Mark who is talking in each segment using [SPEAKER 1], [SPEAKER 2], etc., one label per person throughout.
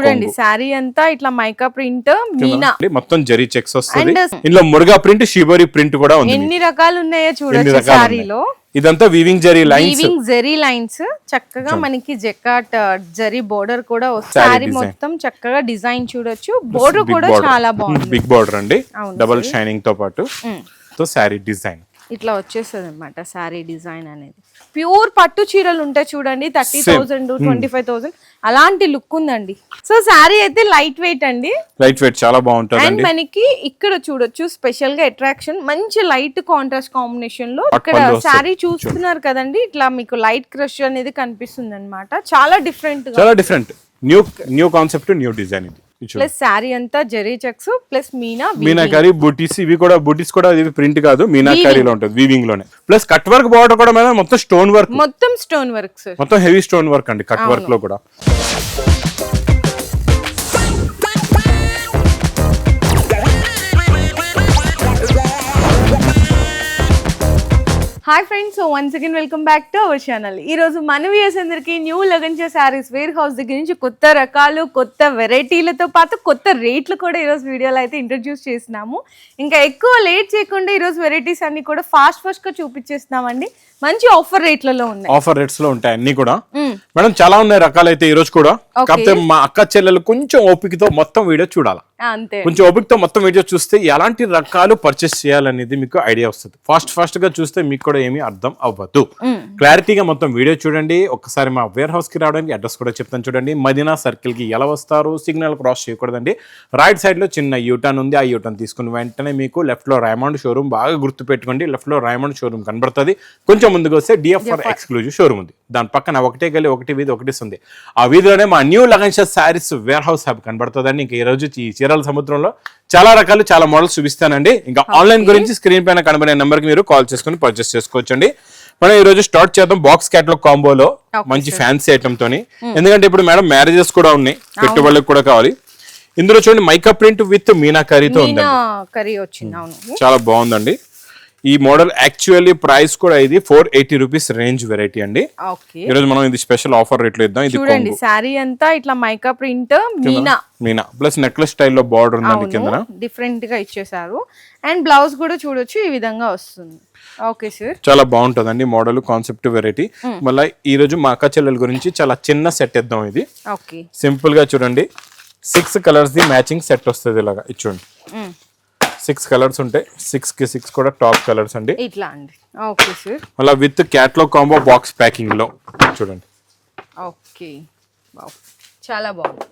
[SPEAKER 1] చూడండి శారీ అంతా ఇట్లా మైకా ప్రింట్ మీనా.
[SPEAKER 2] మొత్తం జరీ చెక్స్ వస్తుంది. ఇందులో మురుగా ప్రింట్ షిబోరి ప్రింట్ కూడా ఉంది
[SPEAKER 1] ఎన్ని రకాలు ఉన్నాయో చూడొచ్చు
[SPEAKER 2] రకాలు
[SPEAKER 1] శారీలో.
[SPEAKER 2] ఇదంతా weaving zari lines
[SPEAKER 1] weaving zari lines చక్కగా మనకి జెకాట్ జరీ బోర్డర్ కూడా వస్తుంది.
[SPEAKER 2] Design.
[SPEAKER 1] మొత్తం చక్కగా డిజైన్ చూడొచ్చు. బోర్డర్ కూడా చాలా బాగుంది.
[SPEAKER 2] బిగ్ బార్డర్ అండి. డబుల్ షైనింగ్తో పాటు.
[SPEAKER 1] ఉమ్.
[SPEAKER 2] తో శారీ డిజైన్
[SPEAKER 1] ఇట్లా వచ్చేస్తుంది అనమాట శారీ డిజైన్ అనేది. ప్యూర్ పట్టు చీరలు ఉంటాయి చూడండి thirty thousand twenty five thousand. అలాంటి లుక్ ఉందండి. సో శారీ అయితే లైట్ వెయిట్ అండి.
[SPEAKER 2] లైట్ వెయిట్ చాలా బాగుంటుంది
[SPEAKER 1] అండ్ మనకి ఇక్కడ చూడొచ్చు స్పెషల్గా అట్రాక్షన్ మంచి లైట్ కాంట్రాస్ట్ కాంబినేషన్లో ఇక్కడ. శారీ చూస్తున్నారు కదండి. ఇట్లా మీకు లైట్ క్రష్ అనేది కనిపిస్తుంది అనమాట చాలా డిఫరెంట్
[SPEAKER 2] చాలా different new new concept new design ఇది.
[SPEAKER 1] ప్లస్ శారీ అంతా జరీ చెక్స్ ప్లస్ మీనా
[SPEAKER 2] మీనాకారి బూటీస్ ఇవి కూడా బూటీస్ కూడా ఇది ప్రింట్ కాదు మీనాకారిలో ఉంటుంది వీవింగ్లోనే. ప్లస్ కట్ వర్క్ బార్డర్ కూడా మొత్తం స్టోన్ వర్క్.
[SPEAKER 1] మొత్తం స్టోన్ వర్క్ సార్.
[SPEAKER 2] మొత్తం హెవీ స్టోన్ వర్క్ అండి కట్ వర్క్లో కూడా.
[SPEAKER 1] Hi friends so once again welcome back to our channel ఈరోజు మన వ్యూస్ అందరికీ న్యూ లగంచే శారీస్ వేర్ హౌస్ దగ్గర నుంచి కొత్త రకాలు కొత్త వెరైటీలతో పాటు కొత్త రేట్లు కూడా ఈరోజు వీడియోలో అయితే ఇంట్రడ్యూస్ చేసినాము. ఇంకా ఎక్కువ లేట్ చేయకుండా ఈరోజు వెరైటీస్ అన్నీ కూడా ఫాస్ట్ ఫాస్ట్గా చూపించేస్తున్నామండి. మంచి ఆఫర్ రేట్లలో ఉన్నాయి.
[SPEAKER 2] ఆఫర్ రేట్స్లో ఉంటాయి అన్ని కూడా. మేడం చాలా ఉన్నాయి రకాలు అయితే ఈ రోజు కూడా. కాకపోతే మా అక్క చెల్లెలు కొంచెం ఓపికతో మొత్తం వీడియో చూడాలి?
[SPEAKER 1] అంతే.
[SPEAKER 2] కొంచెం ఓపికతో మొత్తం వీడియో చూస్తే ఎలాంటి రకాలు పర్చేస్ చేయాలనేది మీకు ఐడియా వస్తుంది. ఫాస్ట్ ఫాస్ట్గా చూస్తే మీకు కూడా ఏమీ అర్థం అవ్వదు. క్లారిటీగా మొత్తం వీడియో చూడండి. ఒకసారి మా వేర్ హౌస్కి రావడానికి అడ్రస్ కూడా చెప్తాను చూడండి. మదీనా సర్కిల్కి ఎలా వస్తారు? సిగ్నల్ క్రాస్ చేయకూడదండి. రైట్ సైడ్లో చిన్న యూటర్న్ ఉంది. ఆ యూటర్న్ తీసుకుని వెంటనే మీకు లెఫ్ట్లో రాయమండ్ షోరూమ్ బాగా గుర్తు పెట్టుకోండి లెఫ్ట్లో రాయమండ్ షోరూమ్ కనబడుతుంది. కొంచెం ముందుకు వస్తే డిఎఫ్ఆర్ ఎక్స్క్లూజివ్ షోరూమ్ ఉంది. దాని పక్కన ఒకటే గలి ఒకటి వీధి ఒకటి ఉంది ఆ వీధిలోనే మా న్యూ లగన్షా శారీస్ వేర్ హౌస్ హబ్ కనబడుతుందండి. ఇంకా ఈ రోజు ఈ చీరల సముద్రంలో చాలా రకాలు చాలా మోడల్స్ చూపిస్తానండి. ఇంకా ఆన్లైన్ గురించి స్క్రీన్ పైన కనబడే నెంబర్కి మీరు కాల్ చేసుకుని పర్చేస్ చేసుకోవచ్చండి. మనం ఈ రోజు స్టార్ట్ చేద్దాం బాక్స్ క్యాటలాగ్ కాంబోలో మంచి ఫ్యాన్సీ ఐటమ్ తోని. ఎందుకంటే ఇప్పుడు మేడం మ్యారేజెస్ కూడా ఉన్నాయి. పెట్టుబడులకు కూడా కావాలి. ఇందులో చూడండి మైకా ప్రింట్ విత్ ఉంది
[SPEAKER 1] మీనా కర్రీ వచ్చింది అవును.
[SPEAKER 2] చాలా బాగుందండి. ఈ మోడల్ యాక్చువల్లీ ప్రైస్ కూడా ఇది four eighty rupees range variety అండి.
[SPEAKER 1] ఓకే.
[SPEAKER 2] ఈ రోజు మనం ఇది స్పెషల్ ఆఫర్ రేట్లో ఇద్దాం. ఇది
[SPEAKER 1] చూడండి శారీ అంతా ఇట్లా mica print meena.
[SPEAKER 2] Meena. Plus necklace స్టైల్లో బార్డర్ ఉందండి కిందన
[SPEAKER 1] డిఫరెంట్గా ఇచ్చేసారు. అండ్ బ్లౌజ్ కూడా చూడొచ్చు ఈ విధంగా వస్తుంది. Okay sir.
[SPEAKER 2] చాలా బాగుంటుందండి మోడల్ కాన్సెప్ట్ వెరైటీ. మళ్ళీ ఈ రోజు మా అక్క చెల్లెల గురించి చాలా చిన్న సెట్ ఇద్దాం ఇది.
[SPEAKER 1] ఓకే.
[SPEAKER 2] సింపుల్గా చూడండి. Six colours the matching set వస్తుంది ఇలాగా. ఇది చూడండి. సిక్స్ కలర్స్ ఉంటాయి. సిక్స్కి సిక్స్ కూడా టాప్ కలర్స్ అండి.
[SPEAKER 1] ఇట్లా అండి. Okay sir.
[SPEAKER 2] మళ్ళీ విత్ క్యాట్లాగ్ కాంబో బాక్స్ ప్యాకింగ్లో. చూడండి.
[SPEAKER 1] ఓకే. చాలా బాగుంది.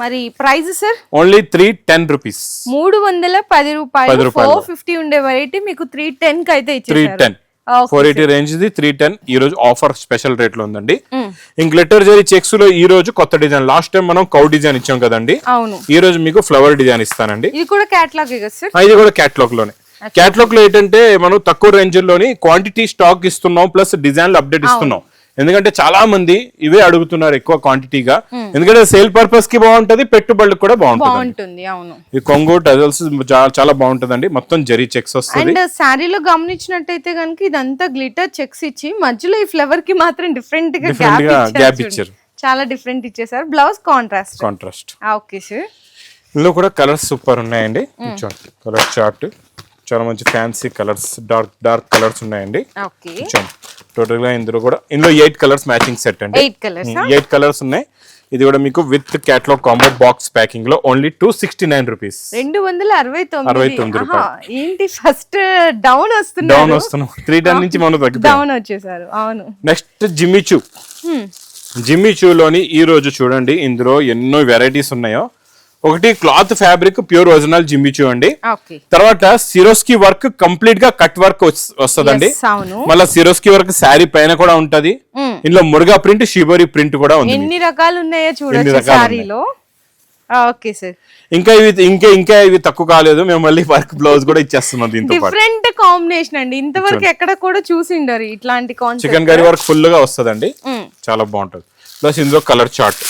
[SPEAKER 1] మరి price sir?
[SPEAKER 2] Only three ten rupees.
[SPEAKER 1] మూడు వందల పది రూపాయలు. ఫోర్ ఫిఫ్టీ ఉండే వెరైటీ మీకు త్రీ టెన్కి అయితే
[SPEAKER 2] త్రీ
[SPEAKER 1] ఇచ్చేసారు
[SPEAKER 2] ten. Four eighty range the three ten ఈ రోజు ఆఫర్ స్పెషల్ రేట్లో ఉందండి.
[SPEAKER 1] Mm.
[SPEAKER 2] ఇంక లెటర్ జరీ చెక్స్లో ఈ రోజు కొత్త డిజైన్. లాస్ట్ టైం మనం కౌ డిజైన్ ఇచ్చాం కదండి.
[SPEAKER 1] అవును.
[SPEAKER 2] ఈ రోజు మీకు ఫ్లవర్ డిజైన్ ఇస్తానండి.
[SPEAKER 1] ఇది కూడా క్యాట్లాగ్
[SPEAKER 2] ఇది కూడా క్యాట్లాగ్లోనే. క్యాట్లాగ్లో ఏంటంటే మనం తక్కువ రేంజ్లోని క్వాంటిటీ స్టాక్ ఇస్తున్నాం ప్లస్ డిజైన్లు అప్డేట్ ఇస్తున్నాం. ఎందుకంటే చాలా మంది ఇవే అడుగుతున్నారు ఎక్కువ క్వాంటిటీగా ఎందుకంటే సేల్ పర్పస్కి బాగుంటది పెట్టుబడులకు కూడా బాగుంటుంది ఈ కొంగు టజల్స్ చాలా బాగుంటదండి. మొత్తం జరీ చెక్స్ వస్తుంది.
[SPEAKER 1] అండ్ శారీలో గమనించినట్టయితే కనుక ఇదంతా గ్లిటర్ చెక్స్ ఇచ్చి మధ్యలో ఈ ఫ్లవర్కి మాత్రం
[SPEAKER 2] డిఫరెంట్గా
[SPEAKER 1] గ్యాప్ ఇచ్చారు. చాలా డిఫరెంట్ ఇచ్చేసారు. Blouse contrast
[SPEAKER 2] contrast
[SPEAKER 1] okay sir
[SPEAKER 2] ఇందులో కూడా కలర్స్ సూపర్ ఉన్నాయండి. కలర్ చార్ట్ చాలా మంచి fancy colours dark dark colours ఉన్నాయండి. టోటల్గా ఇందులో కూడా ఇందులో ఎయిట్ కలర్స్ మ్యాచింగ్ సెట్ అండి.
[SPEAKER 1] ఎయిట్ కలర్స్
[SPEAKER 2] ఉన్నాయి. ఇది కూడా మీకు with catalogue combo box ప్యాకింగ్లో only two sixty nine rupees
[SPEAKER 1] రెండు వందల అరవై
[SPEAKER 2] అరవై
[SPEAKER 1] తొమ్మిది ఏంటి ఫస్ట్ డౌన్
[SPEAKER 2] డౌన్
[SPEAKER 1] వస్తున్నారు
[SPEAKER 2] వస్తున్నాం. త్రీ టెన్ నుంచి మనం
[SPEAKER 1] డౌన్ వచ్చేసారు అవును.
[SPEAKER 2] Next Jimmy Choo. జిమ్మిచూలోని ఈ రోజు చూడండి ఇందులో ఎన్నో వెరైటీస్ ఉన్నాయో. ఒకటి cloth fabric pure original Jimmy Choo అండి తర్వాత సిరోస్కి వర్క్ కంప్లీట్గా కట్ వర్క్ వస్తుందండి. మళ్ళీ సిరోస్కి వర్క్ శారీ పైన కూడా ఉంటది. ఇందులో మురుగా ప్రింట్ షిబోరి ప్రింట్ కూడా ఉంది.
[SPEAKER 1] ఎన్ని రకాలు ఉన్నాయో? శారీలో ఓకే సార్.
[SPEAKER 2] ఇంకా ఇవి ఇంకా ఇంకా ఇవి తక్కువ కాలేదు. మేము మళ్ళీ వర్క్ బ్లౌజ్ కూడా ఇచ్చేస్తున్నాం దీంతో
[SPEAKER 1] డిఫరెంట్ కాంబినేషన్ అండి. ఇంతవరకు ఎక్కడ కూడా చూసిండరు ఇట్లాంటి
[SPEAKER 2] చికెన్ కర్రీ వర్క్ ఫుల్గా వస్తుందండి చాలా బాగుంటది. ప్లస్ ఇందులో కలర్ చార్ట్.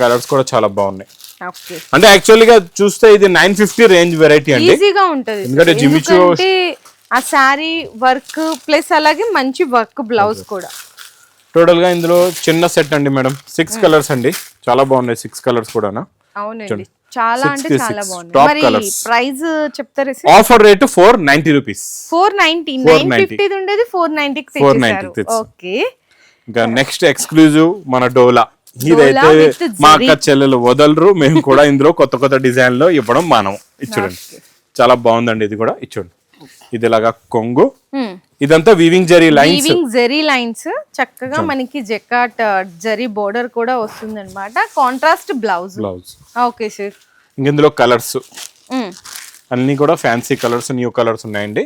[SPEAKER 2] కలర్స్ కూడా చాలా బాగున్నాయి. అంటే యాక్చువల్లీ గా చూస్తే ఇది నైన్ ఫిఫ్టీ రేంజ్ వెరైటీ అండి.
[SPEAKER 1] ఈజీగా ఉంటది.
[SPEAKER 2] ఎందుకంటే జిమ్మి చూ-
[SPEAKER 1] ఎందుకంటే ఆ శారీ వర్క్ ప్లస్ అలాగే మంచి వర్క్ బ్లౌజ్ కూడా.
[SPEAKER 2] టోటల్గా ఇందులో చిన్న సెట్ అండి మేడం. సిక్స్ కలర్స్ అండి. చాలా బాగున్నాయి సిక్స్ కలర్స్ కూడా
[SPEAKER 1] అవునండి. చాలా అంటే చాలా. బాగుంది మరి. ప్రైస్ చెప్తారా
[SPEAKER 2] offer rate four ninety rupees
[SPEAKER 1] four ninety nine fifty ఉండేది ఫోర్ నైన్టీకి
[SPEAKER 2] 490
[SPEAKER 1] తెచ్చేసారు
[SPEAKER 2] తెచ్చేసారు.
[SPEAKER 1] ఓకే
[SPEAKER 2] ఇంకా నెక్స్ట్ ఎక్స్క్లూజివ్ మన డోలా ఇదైతే మా. అక్క చెల్లెలు వదలరు. మేము కూడా ఇందులో కొత్త కొత్త డిజైన్లో ఇవ్వడం మానం. ఇచ్చుడండి. చాలా బాగుందండి ఇది కూడా. ఇచ్చుడండి. ఇది ఇలాగా కొంగు ఇదంతా weaving zari lines
[SPEAKER 1] weaving zari lines చక్కగా మనకి జెకాట్ జరీ బోర్డర్ కూడా వస్తుంది అనమాట contrast blouse
[SPEAKER 2] blouse
[SPEAKER 1] okay sir
[SPEAKER 2] ఇంక ఇందులో కలర్స్ అన్ని కూడా ఫ్యాన్సీ కలర్స్ న్యూ కలర్స్ ఉన్నాయండి.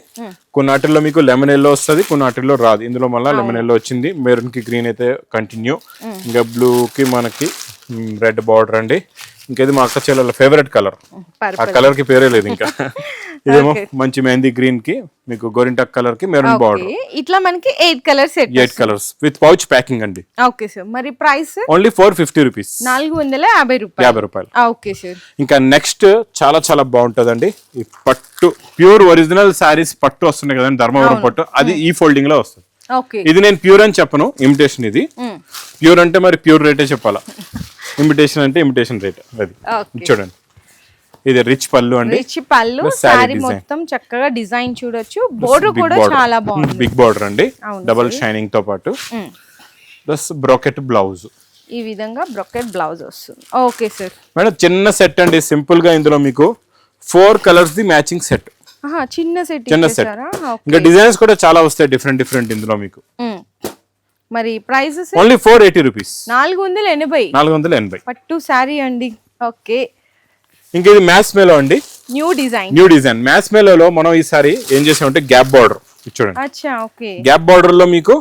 [SPEAKER 2] కొన్ని వాటిల్లో మీకు లెమన్ ఎల్లో వస్తుంది కొన్ని వాటిల్లో రాదు. ఇందులో మళ్ళీ లెమన్ ఎల్లో వచ్చింది. మెరూన్కి గ్రీన్ అయితే కంటిన్యూ ఇంకా బ్లూ కి మనకి రెడ్ బార్డర్ అండి. ఇంకా ఇది మా అక్క చెల్లెల ఫేవరెట్ కలర్ ఆ కలర్కి పేరే లేదు ఇంకా. ఇదేమో మంచి మెహందీ గ్రీన్కి మీకు గోరింటాక్ కలర్కి మెరూన్ బార్డర్
[SPEAKER 1] ఇట్లా మనకి eight colour set
[SPEAKER 2] eight colours with pouch packing అండి.
[SPEAKER 1] ఓకే సార్ మరి price
[SPEAKER 2] only four fifty rupees
[SPEAKER 1] నాలుగు వందల యాభై రూపాయలు.
[SPEAKER 2] యాభై రూపాయలు.
[SPEAKER 1] ఓకే సార్
[SPEAKER 2] ఇంకా నెక్స్ట్ చాలా చాలా బాగుంటదండి. ఈ పట్టు ప్యూర్ ఒరిజినల్ శారీస్ పట్టు వస్తున్నాయి కదండి ధర్మవరం పట్టు. అది ఈ ఫోల్డింగ్లో వస్తుంది. ఇది నేను ప్యూర్ అని చెప్పను ఇమిటేషన్ ఇది. ప్యూర్ అంటే మరి ప్యూర్ రేటే చెప్పాలా? ఇమిటేషన్ అంటే ఇమిటేషన్ రేట్ అది. చూడండి. ఇది రిచ్ పళ్ళు అండి.
[SPEAKER 1] రిచ్ పళ్ళు
[SPEAKER 2] design.
[SPEAKER 1] మొత్తం చక్కగా డిజైన్ చూడొచ్చు. బోర్డర్ కూడా చాలా బాగుంది.
[SPEAKER 2] బిగ్ బార్డర్ అండి. డబల్ షైనింగ్తో పాటు. ప్లస్ బ్రోకెట్ బ్లౌజ్
[SPEAKER 1] ఈ విధంగా బ్రొకెట్ బ్లౌజ్ వస్తుంది. ఓకే సార్
[SPEAKER 2] మేడం చిన్న సెట్ అండి. సింపుల్గా ఇందులో మీకు four colours the matching set
[SPEAKER 1] చిన్న సెట్
[SPEAKER 2] చిన్న సెట్ ఇంకా డిజైన్స్ కూడా చాలా వస్తాయి. డిఫరెంట్ డిఫరెంట్ ఇందులో మీకు.
[SPEAKER 1] మ్మ్. మరి price
[SPEAKER 2] only four eighty rupees
[SPEAKER 1] నాలుగు వందల ఎనభై.
[SPEAKER 2] నాలుగు వందల ఎనభై.
[SPEAKER 1] పట్టు శారీ అండి. ఓకే
[SPEAKER 2] ఇంకా ఇది మ్యాథ్స్ మేలో అండి.
[SPEAKER 1] న్యూ డిజైన్
[SPEAKER 2] న్యూ డిజైన్ మ్యాథ్స్ మేలో మనం ఈసారి ఏం చేసామంటే గ్యాప్ బార్డర్ చూడండి. గ్యాప్ బార్డర్లో మీకు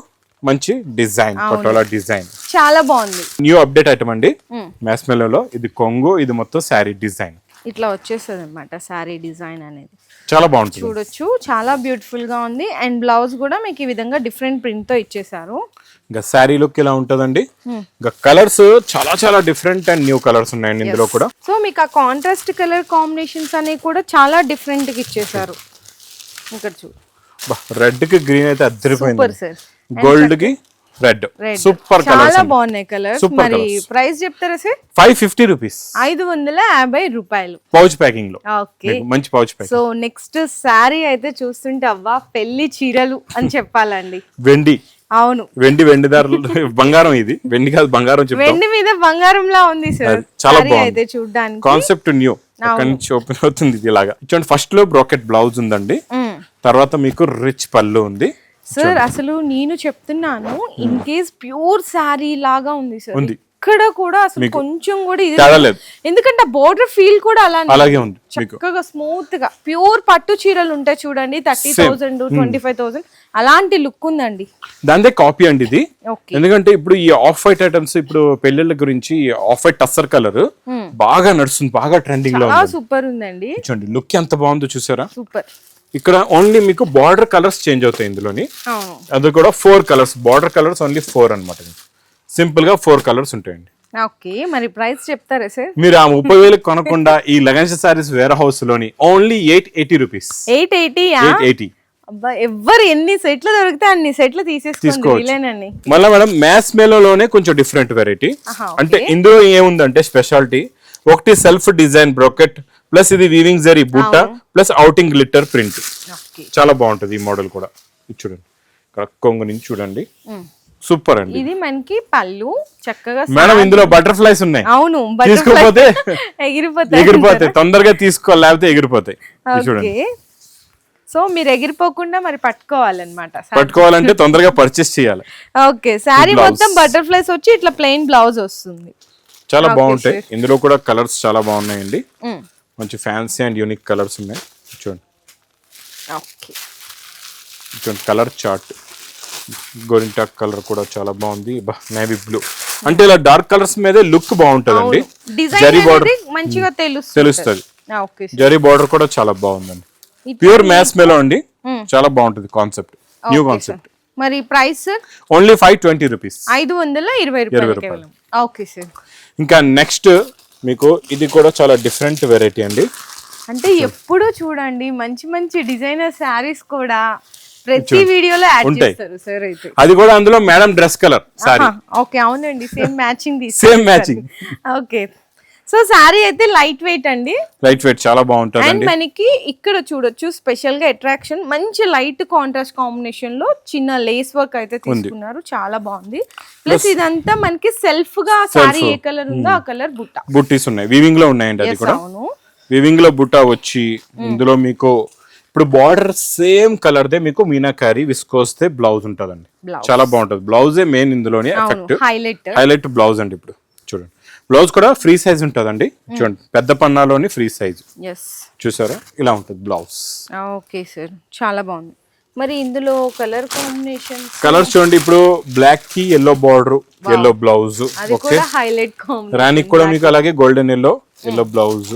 [SPEAKER 2] మంచి డిజైన్ పటోలా డిజైన్
[SPEAKER 1] చాలా బాగుంది.
[SPEAKER 2] న్యూ అప్డేట్ ఐటమ్ అండి. మ్యాథ్స్ మేలో ఇది కొంగు ఇది మొత్తం శారీ డిజైన్
[SPEAKER 1] ఇట్లా వచ్చేస్తుంది అనమాట శారీ డిజైన్ అనేది.
[SPEAKER 2] చాలా బాగుంటుంది.
[SPEAKER 1] చూడొచ్చు. చాలా బ్యూటిఫుల్గా ఉంది. అండ్ బ్లౌజ్ కూడా మీకు ఈ విధంగా డిఫరెంట్ ప్రింట్తో ఇచ్చేసారు
[SPEAKER 2] ఇంకా శారీ లుక్ ఇలా ఉంటదండి? ఇంకా కలర్స్ చాలా చాలా డిఫరెంట్ అండ్ న్యూ కలర్స్ ఉన్నాయండి ఇందులో కూడా.
[SPEAKER 1] సో మీకు ఆ కాంట్రాస్ట్ కలర్ కాంబినేషన్స్ అనేవి కూడా చాలా డిఫరెంట్గా ఇచ్చేసారు ఇక్కడ చూ
[SPEAKER 2] రెడ్కి గ్రీన్ అయితే అద్దరిపోయింది. గోల్డ్కి? రెడ్. సూపర్
[SPEAKER 1] చాలా బాగున్నాయి
[SPEAKER 2] Super
[SPEAKER 1] మరి. ప్రైస్ చెప్తారా సార్
[SPEAKER 2] ఫైవ్ ఫిఫ్టీ రూపీస్
[SPEAKER 1] ఐదు వందల యాభై రూపాయలు.
[SPEAKER 2] పౌచ్ ప్యాకింగ్లో.
[SPEAKER 1] ఓకే
[SPEAKER 2] మంచి pouch packing
[SPEAKER 1] so next sari అయితే చూస్తుంటే అవ్వా పెళ్ళి చీరలు అని చెప్పాలండి.
[SPEAKER 2] వెండి.
[SPEAKER 1] అవును.
[SPEAKER 2] వెండి వెండి ధరలు బంగారం ఇది. వెండి కాదు బంగారం
[SPEAKER 1] వెండి మీద బంగారంలా ఉంది సార్
[SPEAKER 2] చాలా బాగుంది.
[SPEAKER 1] అయితే చూడడానికి.
[SPEAKER 2] కాన్సెప్ట్ న్యూ అక్కడి నుంచి ఓపెన్ అవుతుంది ఇది ఇలాగా. చూడండి ఫస్ట్లో బ్రాకెట్ బ్లౌజ్ ఉందండి. తర్వాత మీకు రిచ్ పళ్ళు ఉంది.
[SPEAKER 1] సార్ అసలు నేను చెప్తున్నాను ఇన్ కేస్ ప్యూర్ శారీ లాగా ఉంది సార్
[SPEAKER 2] ఉంది.
[SPEAKER 1] ఇక్కడ కూడా అసలు కొంచెం కూడా ఇది ఎందుకంటే బోర్డర్ ఫీల్ కూడా
[SPEAKER 2] అలాగే ఉంది
[SPEAKER 1] చక్కగా స్మూత్గా ప్యూర్ పట్టు చీరలు ఉంటాయి చూడండి thirty thousand twenty five thousand అలాంటి లుక్ ఉందండి.
[SPEAKER 2] దాందే కాపీ అండి ఇది. ఎందుకంటే ఇప్పుడు ఈ ఆఫ్ వైట్ ఐటమ్స్ ఇప్పుడు పెళ్ళిళ్ళ గురించి ఆఫ్ వైట్ టస్సర్ కలర్ బాగా నడుస్తుంది బాగా ట్రెండింగ్లో
[SPEAKER 1] సూపర్ ఉందండి.
[SPEAKER 2] చూడండి లుక్ ఎంత బాగుందో చూసారా?
[SPEAKER 1] సూపర్
[SPEAKER 2] ఇక్కడ ఓన్లీ మీకు బార్డర్ కలర్స్ చేంజ్ అవుతాయి ఇందులోని. అది కూడా four colours border colours only four అనమాట సింపుల్గా ఫోర్ కలర్స్ ఉంటాయండి.
[SPEAKER 1] ఓకే మరి ప్రైస్ చెప్తారా సార్?
[SPEAKER 2] మీరు ఆ ముప్పై వేలకు కొనకుండా ఈ లగన్స్ సారీస్ వేర్ హౌస్లోని only eight eighty rupees
[SPEAKER 1] eight eighty
[SPEAKER 2] eight eighty
[SPEAKER 1] ఎవ్వరు ఎన్ని సెట్లు దొరికితే అన్ని సెట్లు తీసేసుకోండి
[SPEAKER 2] మళ్ళీ మేడం మ్యాథ్స్ మేలోనే కొంచెం డిఫరెంట్ వెరైటీ అంటే ఇందులో ఏముందంటే స్పెషాలిటీ ఒకటి సెల్ఫ్ డిజైన్ బ్రోకెట్ ప్లస్ ఇది వీవింగ్ జరీ బూట ప్లస్ అవుటింగ్ గ్లిట్టర్ ప్రింట్. చాలా బాగుంటది ఈ మోడల్ కూడా. ఇది చూడండి. కొంగు నుంచి చూడండి. సూపర్ అండి.
[SPEAKER 1] ఇది మనకి పళ్ళు చక్కగా
[SPEAKER 2] మేడం ఇందులో బటర్ఫ్లైస్ ఉన్నాయి.
[SPEAKER 1] అవును
[SPEAKER 2] తీసుకోపోతే
[SPEAKER 1] ఎగిరిపోతాయి
[SPEAKER 2] ఎగిరిపోతాయి. తొందరగా తీసుకో లేకపోతే ఎగిరిపోతాయి. చూడండి.
[SPEAKER 1] సో మీరు ఎగిరిపోకుండా మరి పట్టుకోవాలన్నమాట.
[SPEAKER 2] పట్టుకోవాలంటే తొందరగా పర్చేస్ చేయాలి.
[SPEAKER 1] ఓకే శారీ. మొత్తం బటర్ఫ్లైస్ వచ్చి ఇట్లా ప్లెయిన్ బ్లౌజ్ వస్తుంది.
[SPEAKER 2] చాలా బాగుంటాయి. ఇందులో కూడా కలర్స్ చాలా బాగున్నాయండి. మంచి ఫ్యాన్సీ అండ్ యూనిక్ కలర్స్ ఉన్నాయి. చూడండి.
[SPEAKER 1] ఓకే.
[SPEAKER 2] చూడండి కలర్ చార్ట్. గోరింటాక్ కలర్ కూడా చాలా బాగుంది. Navy blue. అంటే ఇలా డార్క్ కలర్స్ మీదే లుక్ బాగుంటదండి. జరీ బార్డర్
[SPEAKER 1] మంచిగా తెలుస్తుంది.
[SPEAKER 2] జరీ బార్డర్ కూడా చాలా బాగుందండి. ప్యూర్ మ్యాథ్స్ మేలో అండి. చాలా బాగుంటుంది కాన్సెప్ట్ న్యూ కాన్సెప్ట్
[SPEAKER 1] మరి price?
[SPEAKER 2] Only five twenty rupees
[SPEAKER 1] ఐదు వందల ఇరవై రూపాయలు. Okay sir.
[SPEAKER 2] ఇంకా నెక్స్ట్ మీకు ఇది కూడా చాలా డిఫరెంట్ వెరైటీ అండి.
[SPEAKER 1] అంటే ఎప్పుడు చూడండి మంచి మంచి డిజైనర్ శారీస్ కూడా ప్రతి వీడియోలో యాడ్. చేస్తారు సార్ అయితే.
[SPEAKER 2] అది కూడా అందులో madam dress colour sari
[SPEAKER 1] okay అవునండి same matching
[SPEAKER 2] same matching
[SPEAKER 1] okay so sari అయితే లైట్ వెయిట్ అండి.
[SPEAKER 2] లైట్ వెయిట్ చాలా బాగుంటుంది
[SPEAKER 1] అండ్ మనకి ఇక్కడ చూడొచ్చు స్పెషల్గా అట్రాక్షన్ మంచి లైట్ కాంట్రాస్ట్ కాంబినేషన్లో చిన్న లేస్ వర్క్ అయితే తీసుకున్నారు. చాలా బాగుంది. ప్లస్ ఇదంతా మనకి సెల్ఫ్గా సారీ ఏ కలర్ ఉందో ఆ కలర్ బుట్ట.
[SPEAKER 2] బుట్టీస్ ఉన్నాయి. వీవింగ్లో ఉన్నాయండి అది కూడా. వివింగ్లో బుట్ట వచ్చి ఇందులో మీకు ఇప్పుడు బార్డర్ సేమ్ కలర్ దే మీకు మీనాకారి విస్కోస్తే బ్లౌజ్ ఉంటదండి. చాలా బాగుంటది. బ్లౌజే మెయిన్ ఇందులోనే ఎఫెక్ట్
[SPEAKER 1] హైలైట్
[SPEAKER 2] హైలైట్ బ్లౌజ్ అండి ఇప్పుడు. బ్లౌజ్ కూడా ఫ్రీ సైజ్ ఉంటదండి. చూడండి పెద్ద పన్నాలోని ఫ్రీ సైజ్. చూసారా? ఇలా ఉంటుంది బ్లౌజ్.
[SPEAKER 1] Okay sir. చాలా బాగుంది. మరి ఇందులో కలర్ కాంబినేషన్?
[SPEAKER 2] కలర్స్ చూడండి ఇప్పుడు బ్లాక్కి yellow border yellow blouse.
[SPEAKER 1] Highlight
[SPEAKER 2] రానికి కూడా మీకు అలాగే గోల్డెన్ ఎల్లో ఎల్లో బ్లౌజ్.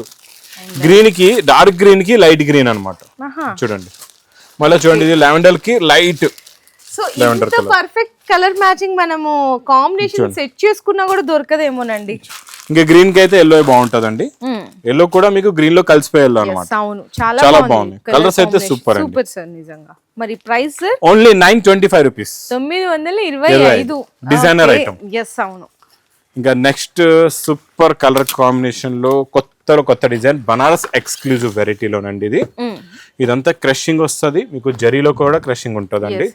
[SPEAKER 2] గ్రీన్కి డార్క్ గ్రీన్కి లైట్ గ్రీన్ అన్నమాట. చూడండి. మళ్ళీ చూడండి ఇది లావెండర్కి లైట్
[SPEAKER 1] సో ఇంత పర్ఫెక్ట్ కలర్ మ్యాచింగ్ మనము కాంబినేషన్ సెట్ చేసుకున్నా కూడా దొరకదేమోనండి.
[SPEAKER 2] ఇంకా గ్రీన్కి అయితే ఎల్లో బాగుంటదండి. ఎల్లో కూడా మీకు గ్రీన్లో కలిసిపోయాలి అనమాట
[SPEAKER 1] అవును. చాలా బాగుంది.
[SPEAKER 2] Colours అయితే అండి.
[SPEAKER 1] సూపర్ సార్ నిజంగా. మరి price
[SPEAKER 2] only nine twenty five rupees
[SPEAKER 1] తొమ్మిది వందల ఇరవై ఐదు.
[SPEAKER 2] Designer item.
[SPEAKER 1] ఎస్ అవును.
[SPEAKER 2] ఇంకా నెక్స్ట్ సూపర్ కలర్ కాంబినేషన్లో కొత్తలో కొత్త డిజైన్. బనారస్ ఎక్స్క్లూజివ్ వెరైటీలోనండి ఇది. ఇదంతా క్రషింగ్ వస్తది. మీకు జరీలో కూడా క్రషింగ్ ఉంటదండి.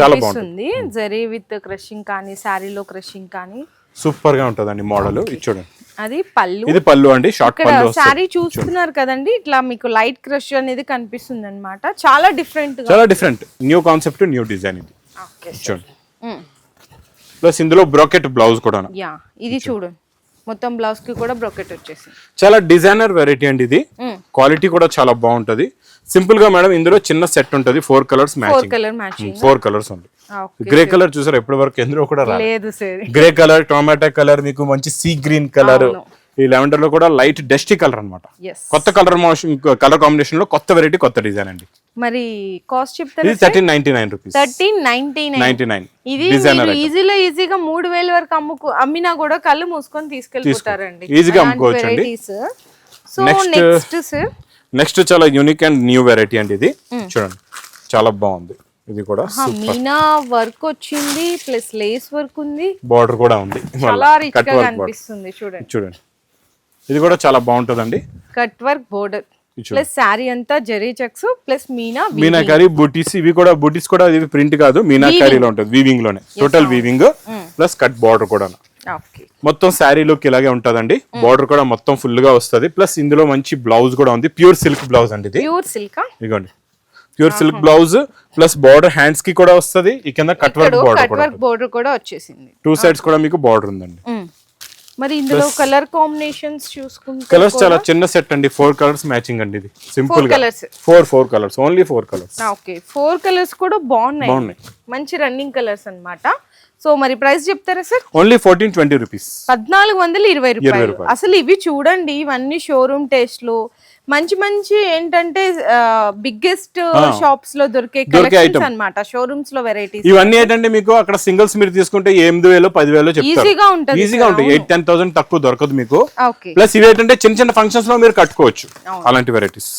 [SPEAKER 2] చాలా
[SPEAKER 1] కనిపిస్తుంది. జరీ విత్ క్రషింగ్ కానీ శారీలో క్రషింగ్ కానీ.
[SPEAKER 2] సూపర్గా ఉంటదండి మోడల్ ఇది చూడండి.
[SPEAKER 1] అది పళ్ళు.
[SPEAKER 2] ఇది పళ్ళు అండి షార్ట్ పళ్ళు
[SPEAKER 1] శారీ చూస్తున్నారు కదండి ఇట్లా మీకు లైట్ క్రష్ అనేది కనిపిస్తుంది అనమాట చాలా డిఫరెంట్
[SPEAKER 2] చాలా different new concept new design ఇది. చూడండి. ప్లస్ ఇందులో బ్రాకెట్ బ్లౌజ్ కూడా
[SPEAKER 1] యా ఇది చూడు మొత్తం బ్లౌజ్కి కూడా బ్రొకెట్ వచ్చేసింది.
[SPEAKER 2] చాలా డిజైనర్ వెరైటీ అండి ఇది. క్వాలిటీ కూడా చాలా బాగుంటది. సింపుల్గా మేడం ఇందులో చిన్న సెట్ ఉంటది four colours
[SPEAKER 1] four
[SPEAKER 2] matching
[SPEAKER 1] colour matching
[SPEAKER 2] four colours ఉంది గ్రే కలర్ చూసారు? ఎప్పటి వరకు ఎందులో కూడా
[SPEAKER 1] లేదు sir.
[SPEAKER 2] Grey colour tomato colour మీకు మంచి సీ గ్రీన్ కలర్. ఈ లెవెండర్లో కూడా లైట్ డస్టీ కలర్ అన్నమాట.
[SPEAKER 1] ఎస్
[SPEAKER 2] కొత్త కలర్ కలర్ కాంబినేషన్లో కొత్త వెరైటీ కొత్త డిజైన్ అండి.
[SPEAKER 1] మరి కాస్ట్ చెప్తారా
[SPEAKER 2] ఇది thirteen ninety nine rupees.
[SPEAKER 1] Thirteen ninety nine.
[SPEAKER 2] Ninety nine.
[SPEAKER 1] ఇది ఈజీలో ఈజీగా మూడు వేల వరకు అమ్ముకు అమ్మినా కూడా కళ్ళు మూసుకొని తీసుకెళ్ళిపోతారండి.
[SPEAKER 2] ఈజీగా అమ్ముకోవచ్చండి.
[SPEAKER 1] Varieties so next sir
[SPEAKER 2] next చాలా యూనిక్ అండ్ న్యూ వెరైటీ అండి ఇది. చూడండి. చాలా బాగుంది. ఇది కూడా
[SPEAKER 1] మీనా వర్క్ వచ్చింది ప్లస్ లేస్ వర్క్ ఉంది.
[SPEAKER 2] బార్డర్ కూడా ఉంది.
[SPEAKER 1] చాలా
[SPEAKER 2] రిచ్గా
[SPEAKER 1] కనిపిస్తుంది చూడండి.
[SPEAKER 2] చూడండి. ఇది కూడా చాలా బాగుంటుందండి.
[SPEAKER 1] Cut work border.
[SPEAKER 2] ఇది.
[SPEAKER 1] ప్లస్ శారీ అంతా జరీ చెక్స్ ప్లస్ మీనా
[SPEAKER 2] మీనాకారి బూటీస్ ఇవి కూడా బూటీస్ కూడా ఇవి ప్రింట్ కాదు మీనాకారిలో ఉంటుంది వీవింగ్లోనే. Total weaving plus cut border కూడా మొత్తం శారీ లుక్ ఇలాగే ఉంటదండి. బార్డర్ కూడా మొత్తం ఫుల్గా వస్తది. ప్లస్ ఇందులో మంచి బ్లౌజ్ కూడా ఉంది. ప్యూర్ సిల్క్ బ్లౌజ్ అండి ఇది.
[SPEAKER 1] ప్యూర్ సిల్క్
[SPEAKER 2] ఇదిగోండి. Pure silk blouse plus border హ్యాండ్స్కి కూడా వస్తది. ఈ కింద కట్ వర్క్ బార్డర్ కూడా
[SPEAKER 1] వర్క్ బోర్డర్ కూడా వచ్చేసింది.
[SPEAKER 2] టూ సైడ్స్ కూడా మీకు బార్డర్ ఉందండి.
[SPEAKER 1] మరి ఇందులో కలర్ కాంబినేషన్స్ చూసుకుంటే
[SPEAKER 2] కలర్స్ చాలా చిన్న సెట్ అండి. ఫోర్ కలర్స్ మ్యాచింగ్ అండి ఇది. Simple
[SPEAKER 1] colours
[SPEAKER 2] four four colours only four colours
[SPEAKER 1] okay four colours కూడా బాగున్నాయి.
[SPEAKER 2] బాగున్నాయి.
[SPEAKER 1] మంచి రన్నింగ్ కలర్స్ అన్నమాట. సో మరి ప్రైస్ చెప్తారా sir
[SPEAKER 2] only fourteen twenty rupees
[SPEAKER 1] పద్నాలుగు వందల ఇరవై రూపాయలు. అసలు ఇవి చూడండి ఇవన్నీ షోరూమ్ టేస్ట్లో మంచి మంచి ఏంటంటే బిగ్గెస్ట్ షాప్స్లో దొరికే కలెక్షన్స్ అన్నమాట. షోరూమ్స్లో వెరైటీస్
[SPEAKER 2] ఇవన్నీ ఏంటంటే మీకు అక్కడ సింగిల్స్ మీరు తీసుకుంటే ఎనిమిది వేలు పది వేలు చెప్తారు.
[SPEAKER 1] ఈజీగా ఉంటది
[SPEAKER 2] ఈజీగా ఉంటాయి. ఎయిట్ టెన్ థౌసండ్ తక్కువ దొరకదు మీకు. ప్లస్ ఇవి ఏంటంటే చిన్న చిన్న ఫంక్షన్స్లో మీరు కట్టుకోవచ్చు అలాంటి varieties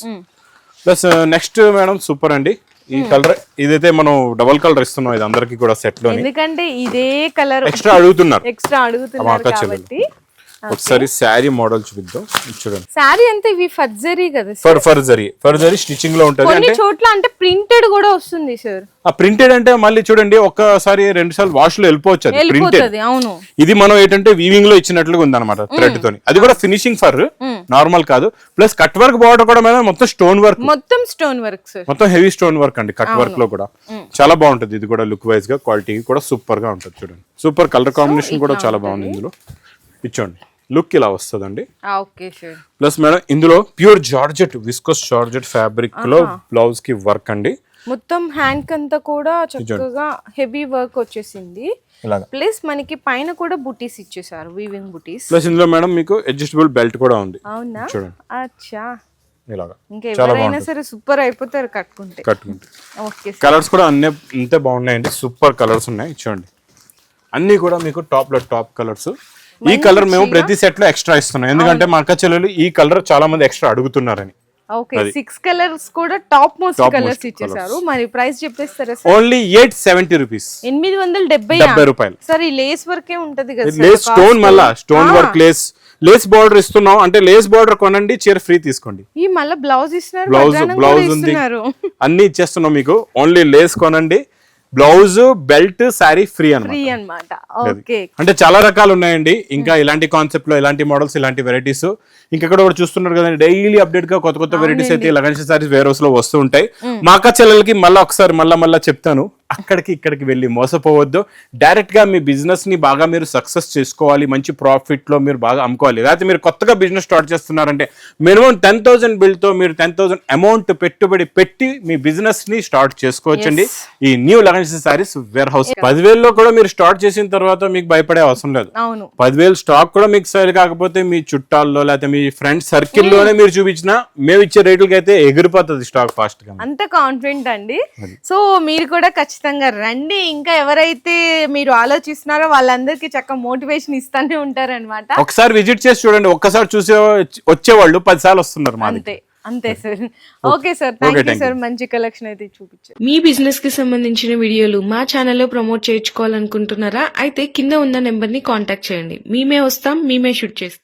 [SPEAKER 2] plus next madam super అండి. ఈ కలర్ ఇదైతే మనం డబల్ కలర్ ఇస్తున్నాం ఇది అందరికి కూడా సెట్లోని.
[SPEAKER 1] ఎందుకంటే ఇదే కలర్
[SPEAKER 2] ఎక్స్ట్రా అడుగుతున్నారు.
[SPEAKER 1] ఎక్స్ట్రా అడుగుతున్నారు. కాబట్టి
[SPEAKER 2] ఒకసారి శారీ మోడల్ చూపిద్దాం. చూడండి.
[SPEAKER 1] శారీ అంతా ఇవి ఫర్జరీ కదా.
[SPEAKER 2] Pure pure zari pure zari స్టిచ్చింగ్లో ఉంటది అంటే
[SPEAKER 1] చోట్ల అంటే ప్రింటెడ్ కూడా వస్తుంది సార్
[SPEAKER 2] ఆ ప్రింటెడ్ అంటే మళ్ళీ చూడండి ఒక్కసారి రెండు సార్లు వాష్లో వెళ్ళిపోవచ్చు అది ప్రింటెడ్
[SPEAKER 1] అవును.
[SPEAKER 2] ఇది మనం ఏంటంటే వీవింగ్లో ఇచ్చినట్లుగా ఉందన్నమాట థ్రెడ్ తోని. అది కూడా ఫినిషింగ్ ఫర్ నార్మల్ కాదు. ప్లస్ కట్ వర్క్ బార్డర్ కూడా మేడం మొత్తం స్టోన్ వర్క్
[SPEAKER 1] మొత్తం స్టోన్ వర్క్ సార్
[SPEAKER 2] మొత్తం హెవీ స్టోన్ వర్క్ అండి కట్ వర్క్లో కూడా. చాలా బాగుంటది ఇది కూడా లుక్ వైజ్గా క్వాలిటీ కూడా సూపర్గా ఉంటుంది చూడండి. సూపర్ కలర్ కాంబినేషన్ కూడా చాలా బాగుంది ఇందులో. ఇచ్చోండి లుక్ ఇలా వస్తుందండి. ప్లస్ మేడం ఇందులో ప్యూర్ జార్జెట్ విస్కోస్ జార్జెట్ ఫ్యాబ్రిక్లో బ్లౌజ్కి వర్క్ అండి.
[SPEAKER 1] మొత్తం హ్యాండ్ అంతా కూడా చక్కగా హెవీ వర్క్ వచ్చేసింది. ప్లస్ మనకి పైన కూడా బుటీస్ ఇచ్చేసారు వీవింగ్ బుటీస్.
[SPEAKER 2] ప్లస్ ఇందులో మేడం మీకు అడ్జస్టబుల్ బెల్ట్ కూడా ఉంది.
[SPEAKER 1] అవునా? అచ్చా. సరే సూపర్ అయిపోతారు కట్టుకుంటే.
[SPEAKER 2] కట్టుకుంటే.
[SPEAKER 1] ఓకే
[SPEAKER 2] కలర్స్ కూడా అన్ని అంతే బాగున్నాయండి. సూపర్ కలర్స్ ఉన్నాయి. చూడండి. అన్ని కూడా మీకు టాప్లో టాప్ కలర్స్. ఈ కలర్ మేము ప్రతి సెట్లో ఎక్స్ట్రా ఇస్తున్నాం. ఎందుకంటే మా అక్క చెల్లెలు ఈ కలర్ చాలా మంది ఎక్స్ట్రా అడుగుతున్నారని.
[SPEAKER 1] ఓకే. సిక్స్ కలర్స్ కూడా టాప్ మోస్ట్ కలర్స్ ఇచ్చేసారు. మరి ప్రైస్ చెప్పేస్తారా
[SPEAKER 2] ఓన్లీ ఎయిట్ సెవెంటీ రూపీస్
[SPEAKER 1] ఎనిమిది వందల డెబ్బై
[SPEAKER 2] రూపాయలు.
[SPEAKER 1] సార్ ఈ లేస్ వర్కే ఉంటది కదా sir,
[SPEAKER 2] లేస్. స్టోన్ మళ్ళా stone work lace lace border ఇస్తున్నాం. అంటే లేస్ బార్డర్ కొనండి చీర ఫ్రీ తీసుకోండి.
[SPEAKER 1] ఈ మళ్ళీ బ్లౌజ్ ఇస్తున్నారు
[SPEAKER 2] బ్లౌజ్ బ్లౌజ్ ఉంది. అన్ని ఇచ్చేస్తున్నాం మీకు. ఓన్లీ లేస్ కొనండి. Blouse belt sari free
[SPEAKER 1] okay.
[SPEAKER 2] అంటే చాలా రకాలు ఉన్నాయండి. ఇంకా ఇలాంటి కాన్సెప్ట్లో ఇలాంటి మోడల్స్ ఇలాంటి వెరైటీస్. ఇంకా కూడా చూస్తున్నారు కదండి డైలీ అప్డేట్గా కొత్త కొత్త వెరైటీస్ అయితే లగన్స్ సారీస్ వేర్ హౌస్లో వస్తూ ఉంటాయి. మా అక్క చెల్లెలకి మళ్ళీ ఒకసారి మళ్ళా మళ్ళా చెప్తాను. అక్కడికి ఇక్కడికి వెళ్ళి మోసపోవద్దు. డైరెక్ట్గా మీ బిజినెస్ని బాగా మీరు సక్సెస్ చేసుకోవాలి. మంచి ప్రాఫిట్లో మీరు బాగా అమ్ముకోవాలి. లేకపోతే మీరు కొత్తగా బిజినెస్ స్టార్ట్ చేస్తున్నారంటే మినిమం టెన్ థౌసండ్ బిల్తో మీరు టెన్ థౌసండ్ అమౌంట్ పెట్టుబడి పెట్టి మీ బిజినెస్ని స్టార్ట్ చేసుకోవచ్చండి. ఈ న్యూ లగన్స్ సారీస్ వేర్ హౌస్ పదివేల్లో కూడా మీరు స్టార్ట్ చేసిన తర్వాత మీకు భయపడే అవసరం లేదు. పదివేలు స్టాక్ కూడా మీకు సేల్ కాకపోతే మీ చుట్టాల్లో లేకపోతే మీ ఫ్రెండ్ సర్కిల్లోనే మీరు చూపించినా మేము ఇచ్చే రేట్లకి అయితే ఎగిరిపోతుంది స్టాక్ ఫాస్ట్గా.
[SPEAKER 1] అంత కాన్ఫిడెంట్ అండి. సో మీరు కూడా ఖచ్చితంగా రండి. ఇంకా ఎవరైతే మీరు ఆలోచిస్తున్నారో వాళ్ళందరికీ చక్క మోటివేషన్ ఇస్తానే ఉంటారన్నమాట.
[SPEAKER 2] ఒకసారి విజిట్ చేసి చూడండి. ఒక్కసారి చూసే వచ్చేవాళ్ళు పది సార్లు వస్తున్నారు
[SPEAKER 1] అంతే అంతే sir. Okay sir. Thank you sir. మంచి కలెక్షన్ అయితే చూపించారు.
[SPEAKER 3] మీ బిజినెస్కి సంబంధించిన వీడియోలు మా ఛానల్లో ప్రమోట్ చేయించుకోవాలనుకుంటున్నారా? అయితే కింద ఉన్న నెంబర్ని కాంటాక్ట్ చేయండి. మేమే వస్తాం మేమే షూట్ చేస్తాం.